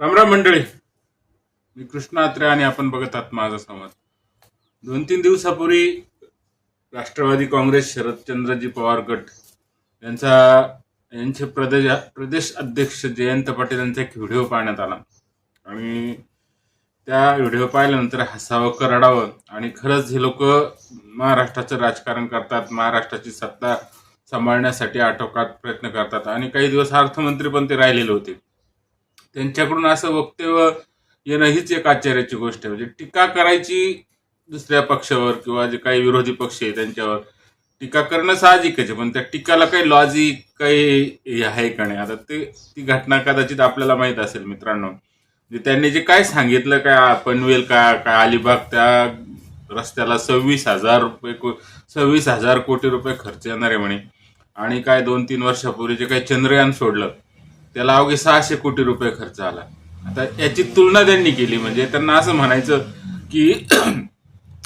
रामराम मंडळी मी कृष्णा अत्रे आणि आपण बघत आहात माझा समाज दोन तीन दिवसापूर्वी राष्ट्रवादी काँग्रेस शरदचंद्रजी पवार गट यांचा यांचे प्रदेश प्रदेश अध्यक्ष जयंत पाटील यांचा एक व्हिडिओ पाहण्यात आला. आणि त्या व्हिडिओ पाहिल्यानंतर हसावं करडावं आणि खरंच हे लोक महाराष्ट्राचं राजकारण करतात महाराष्ट्राची सत्ता सांभाळण्यासाठी आटोकात प्रयत्न करतात. आणि काही दिवस अर्थमंत्री पण ते राहिलेले होते. त्यांच्याकडून असं वक्तव्य येणं हीच एक आश्चर्याची गोष्ट आहे. म्हणजे टीका करायची दुसऱ्या पक्षावर किंवा जे काही विरोधी पक्ष आहे त्यांच्यावर टीका करणं साहजिकच आहे पण त्या टीकाला काही लॉजिक काही हे आहे का नाही? आता ते ती घटना कदाचित आपल्याला माहीत असेल मित्रांनो. म्हणजे त्यांनी जे काय सांगितलं काय पनवेल का काय अलिबाग त्या रस्त्याला सव्वीस हजार रुपये को- सव्वीस हजार कोटी रुपये खर्च येणार आहे म्हणे. आणि काय दोन तीन वर्षापूर्वी जे काही चंद्रयान सोडलं त्याला अवघे सहाशे कोटी रुपये खर्च आला. आता याची तुलना त्यांनी केली म्हणजे त्यांना असं म्हणायचं की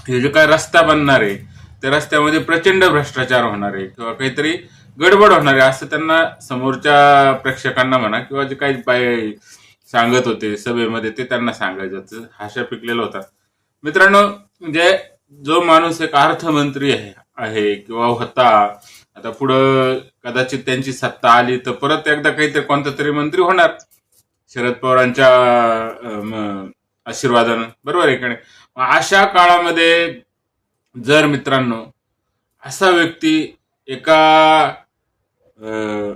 हे जे काय रस्ता बनणार आहे त्या रस्त्यामध्ये प्रचंड भ्रष्टाचार होणार आहे किंवा काहीतरी गडबड होणार आहे असं त्यांना समोरच्या प्रेक्षकांना म्हणा किंवा जे काही बाय सांगत होते सभेमध्ये ते त्यांना सांगायचं हाशा पिकलेला होता. मित्रांनो म्हणजे जो माणूस एक अर्थमंत्री आहे आहे किंवा होता आता पुढं कदाचित त्यांची सत्ता आली तर परत एकदा काहीतरी कोणता तरी मंत्री होणार. शरद पवारांच्या आशीर्वादानं. बरोबर आहे का नाही? मग अशा काळामध्ये जर मित्रांनो असा व्यक्ती एका अं,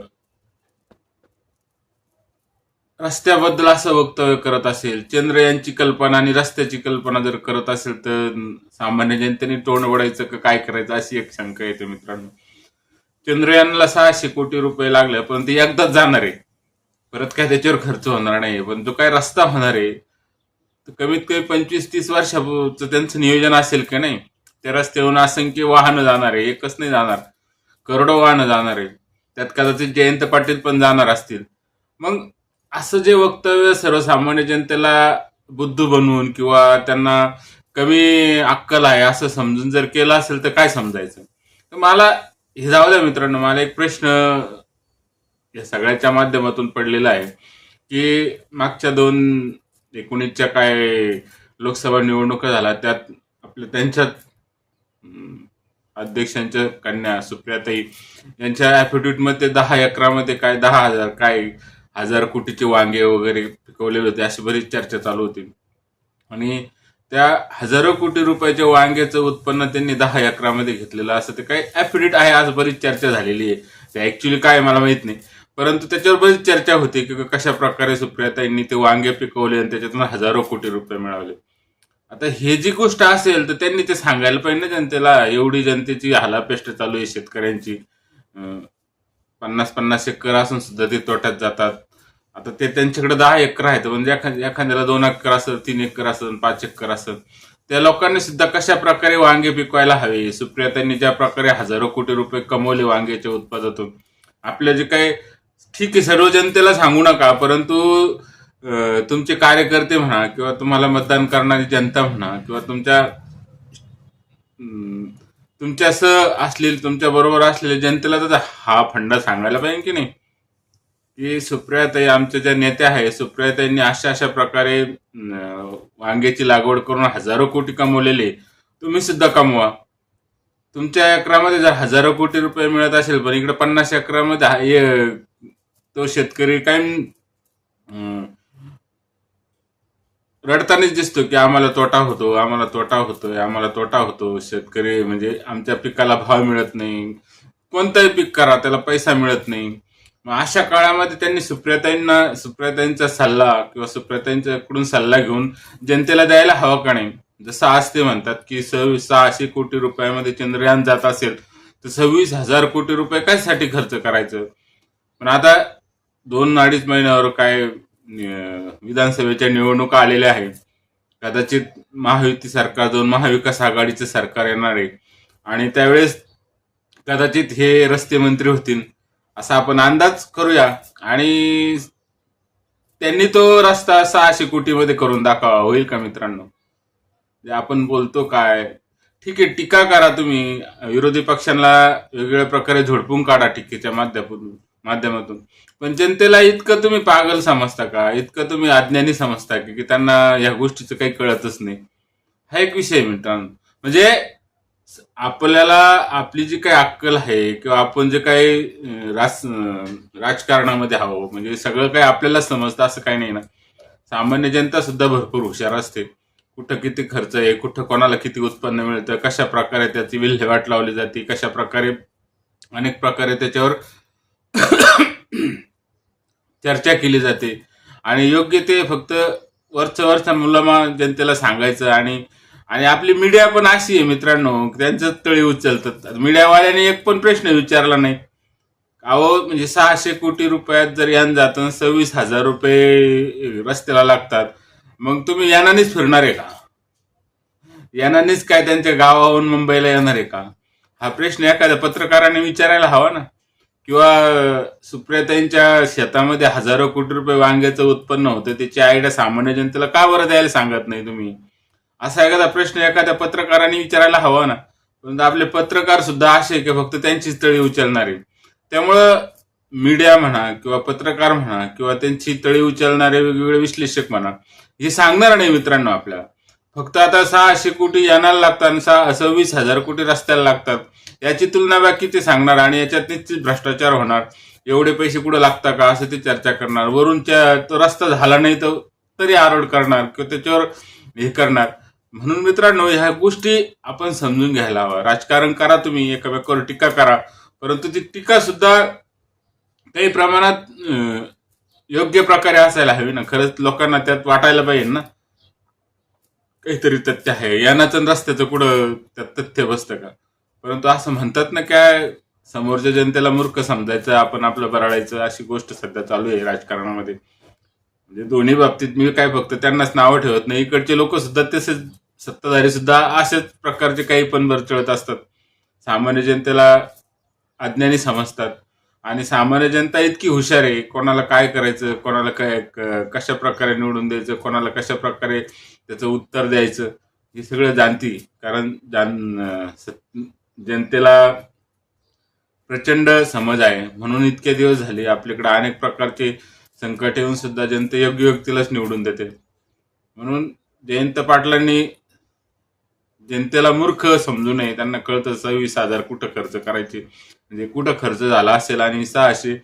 रस्त्याबद्दल असं वक्तव्य करत असेल चंद्र यांची कल्पना आणि रस्त्याची कल्पना जर करत असेल तर सामान्य जनतेने तोंड वडायचं का काय करायचं अशी एक शंका येते मित्रांनो. चंद्रयानला सहाशे कोटी रुपये लागले पण ते एकदाच जाणार आहे. परत काय त्याच्यावर खर्च होणार नाही पण तो काय रस्ता होणार आहे. तर कमीत कमी पंचवीस तीस वर्षाचं त्यांचं नियोजन असेल का नाही त्या रस्त्यावरून असंख्य वाहनं जाणार आहे एकच नाही जाणार. करोडो वाहनं जाणार आहे. त्यात कदाचित जयंत पाटील पण जाणार असतील. मग असं जे वक्तव्य सर्वसामान्य जनतेला बुद्ध बनवून किंवा त्यांना कमी अक्कल आहे असं समजून जर केलं असेल तर काय समजायचं? तर मला हे जाऊ द्या मित्रांनो मला एक प्रश्न या सगळ्याच्या माध्यमातून पडलेला आहे की मागच्या दोन एकोणीसच्या काय लोकसभा निवडणुका झाल्या त्यात आपल्या त्यांच्यात अध्यक्षांच्या कन्या सुप्रियाताई यांच्या ॲफिडेव्हिटमध्ये दहा एकरामध्ये काय दहा हजार काय हजार कोटीचे वांगे वगैरे पिकवलेले होते अशी बरीच चर्चा चालू होती. आणि त्या हजारो कोटी रुपयाच्या वांग्याचं उत्पन्न त्यांनी दहा एकरामध्ये घेतलेलं असं ते काही ॲफिडेव्हिट आहे आज बरीच चर्चा झालेली आहे. ते ऍक्च्युली काय मला माहीत नाही. परंतु त्याच्यावर बरीच चर्चा होती की कशा प्रकारे सुप्रियाताईंनी ते वांगे पिकवले आणि त्याच्यातून हजारो कोटी रुपये मिळवले आता हे जी गोष्ट असेल तर त्यांनी ते सांगायला पाहिजे ना जनतेला. एवढी जनतेची हालापेष्ट चालू आहे शेतकऱ्यांची. पन्नास पन्नास एकर असून सुद्धा ते तोट्यात जातात. आता ते त्यांच्याकडे दहा एकर आहेत. म्हणजे एखाद्या एखाद्याला दोन एकर असत तीन एकर असत पाच एकर असत त्या लोकांनी सुद्धा कशा प्रकारे वांगे पिकवायला हवे? सुप्रियातांनी ज्या प्रकारे हजारो कोटी रुपये कमवले वांग्याच्या उत्पादनातून. आपल्या जे काही ठीक आहे सर्व जनतेला सांगू नका परंतु तुमचे कार्यकर्ते म्हणा किंवा तुम्हाला मतदान करणारी जनता म्हणा किंवा तुमच्या तुमच्या असं असलेली तुमच्या बरोबर असलेल्या जनतेला तर हा फंडा सांगायला पाहिजे की नाही? की सुप्रियाताई आमच्या ज्या नेत्या आहे सुप्रियाताईंनी अशा अशा प्रकारे वांग्याची लागवड करून हजारो कोटी कमवलेले तुम्ही सुद्धा कमवा. तुमच्या एकरामध्ये जर हजारो कोटी रुपये मिळत असेल पण इकडे पन्नास एकरामध्ये तो शेतकरी काय रडतानाच दिसतो की आम्हाला तोटा होतो आम्हाला तोटा होतोय आम्हाला तोटा होतो. शेतकरी म्हणजे आमच्या पिकाला भाव मिळत नाही. कोणतंही पीक करा त्याला पैसा मिळत नाही. मग अशा काळामध्ये त्यांनी सुप्रियाताईंना सुप्रियाताईंचा सल्ला किंवा सुप्रियाताईंच्याकडून सल्ला घेऊन जनतेला द्यायला हवा का नाही? जसं आज ते म्हणतात की सव्वीस सहाशे कोटी रुपयामध्ये चंद्रयान जात असेल तर सव्वीस हजार कोटी रुपये कशासाठी खर्च करायचं? पण आता दोन अडीच महिन्यावर काय विधानसभेच्या निवडणुका आलेल्या आहेत. कदाचित महायुती सरकार दोन महाविकास आघाडीचं सरकार येणार आहे. आणि त्यावेळेस कदाचित हे रस्ते मंत्री होतील. असा आपण अंदाज करूया. आणि त्यांनी तो रस्ता सहाशे कोटीमध्ये करून दाखवा. होईल का मित्रांनो? आपण बोलतो काय? ठीक आहे टीका करा तुम्ही. विरोधी पक्षांना वेगवेगळ्या प्रकारे झोडपून काढा टीकेच्या माध्यमातून माध्यमातून. पण जनतेला इतकं तुम्ही पागल समजता का? इतकं तुम्ही अज्ञानी समजता की? त्यांना या गोष्टीचं काही कळतच नाही. हा एक विषय मित्रांनो. म्हणजे आपल्याला आपली जी काही अक्कल आहे किंवा आपण जे काही राज राजकारणामध्ये हवं म्हणजे सगळं काही आपल्याला समजतं असं काही नाही ना. सामान्य जनता सुद्धा भरपूर हुशार असते. कुठं किती खर्च आहे कुठं कोणाला किती उत्पन्न मिळतं कशा प्रकारे त्याची विल्हेवाट लावली जाते कशा प्रकारे अनेक प्रकारे त्याच्यावर चर्चा केली जाते. आणि योग्य ते फक्त वरचं वरच्या मुलामा जनतेला सांगायचं आणि आणि आपली मीडिया पण अशी आहे मित्रांनो त्यांचं तळी उचलतात. मीडियावाल्याने एक पण प्रश्न विचारला नाही. अहो म्हणजे सहाशे कोटी रुपयात जर यान जातं सव्वीस हजार रुपये रस्त्याला लागतात. मग तुम्ही यानानेच फिरणार आहे का? यानानेच काय त्यांच्या गावाहून मुंबईला येणार आहे का? हा प्रश्न एखाद्या पत्रकाराने विचारायला हवा ना. किंवा सुप्रियाताईंच्या शेतामध्ये हजारो कोटी रुपये वांग्याचं उत्पन्न होतं त्याची आयडिया सामान्य जनतेला का बरं द्यायला सांगत नाही तुम्ही? असा एखादा प्रश्न एखाद्या पत्रकाराने विचारायला हवा ना. परंतु आपले पत्रकार सुद्धा असे की फक्त त्यांचीच तळी उचलणारे. त्यामुळं मीडिया म्हणा किंवा पत्रकार म्हणा किंवा त्यांची तळी उचलणारे वेगवेगळे विश्लेषक म्हणा हे सांगणार नाही मित्रांनो आपल्याला. फक्त आता सहाशे कोटी यानाला लागतात आणि सहा सव्वीस हजार कोटी रस्त्याला लागतात. याची तुलना बाकी ते सांगणार आणि याच्यात निश्चित भ्रष्टाचार होणार. एवढे पैसे कुठं लागता का? असं ते चर्चा करणार. वरूनच्या तो रस्ता झाला नाही तर तरी आरोड करणार किंवा त्याच्यावर हे करणार. म्हणून मित्रांनो ह्या गोष्टी आपण समजून घ्यायला हवा राजकारण करा तुम्ही एकामेकावर टीका करा. परंतु ती टीका सुद्धा काही प्रमाणात योग्य प्रकारे असायला हवी ना. खरंच लोकांना त्यात वाटायला पाहिजे ना. काहीतरी तथ्य आहे. यानाचं आणि रस्त्याचं कुठं त्यात तथ्य बसतं का? परंतु असं म्हणतात ना काय समोरच्या जनतेला मूर्ख समजायचं आपण आपलं बराडायचं अशी गोष्ट सध्या चालू आहे राजकारणामध्ये. म्हणजे दोन्ही बाबतीत मी काय फक्त त्यांनाच नावं ठेवत नाही. इकडचे लोक सुद्धा तसेच सत्ताधारी सुद्धा असेच प्रकारचे काही पण बरचळत असतात. सामान्य जनतेला अज्ञानी समजतात. आणि सामान्य जनता इतकी हुशार आहे कोणाला काय करायचं कोणाला काय क- कशा प्रकारे निवडून द्यायचं कोणाला कशा प्रकारे त्याचं उत्तर द्यायचं हे सगळं जाणती. कारण जाण जनतेला प्रचंड समज आहे. म्हणून इतके दिवस झाले आपल्याकडे अनेक प्रकारचे संकट येऊन सुद्धा जनता योग्य व्यक्तीलाच निवडून देते. म्हणून जयंत पाटलांनी जनतेला मूर्ख समजू नये. त्यांना कळतं सव्वीस हजार कुठं खर्च करायचे. म्हणजे कुठं खर्च झाला असेल आणि सहाशे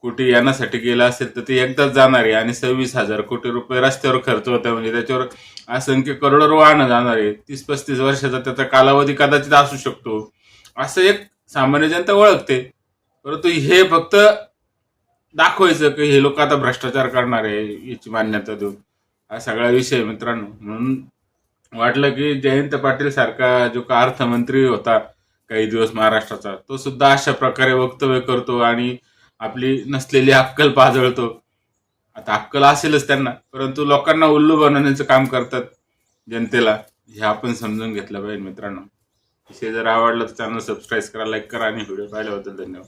कोटी यानासाठी गेला असेल तर ते एकदाच जाणार आहे. आणि सव्वीस हजार कोटी रुपये रस्त्यावर खर्च होता म्हणजे त्याच्यावर असंख्य करोडो वाहनं जाणार आहे तीस पस्तीस वर्षाचा त्याचा कालावधी कदाचित असू शकतो. असं एक सामान्य जनता ओळखते. परंतु हे फक्त दाखवायचं की हे लोक आता भ्रष्टाचार करणार आहे याची मान्यता देऊन. हा सगळा विषय मित्रांनो. म्हणून वाटलं की जयंत पाटील सारखा जो का अर्थमंत्री होता काही दिवस महाराष्ट्राचा तो सुद्धा अशा प्रकारे वक्तव्य करतो आणि आपली नसलेली अक्कल पाजळतो. आता अक्कल असेलच त्यांना परंतु लोकांना उल्लू बनवण्याचं काम करतात जनतेला हे आपण समजून घेतलं पाहिजे मित्रांनो. विषय जर आवडला तर चॅनल सबस्क्राईब करा लाईक करा आणि व्हिडिओ पाहिल्याबद्दल धन्यवाद.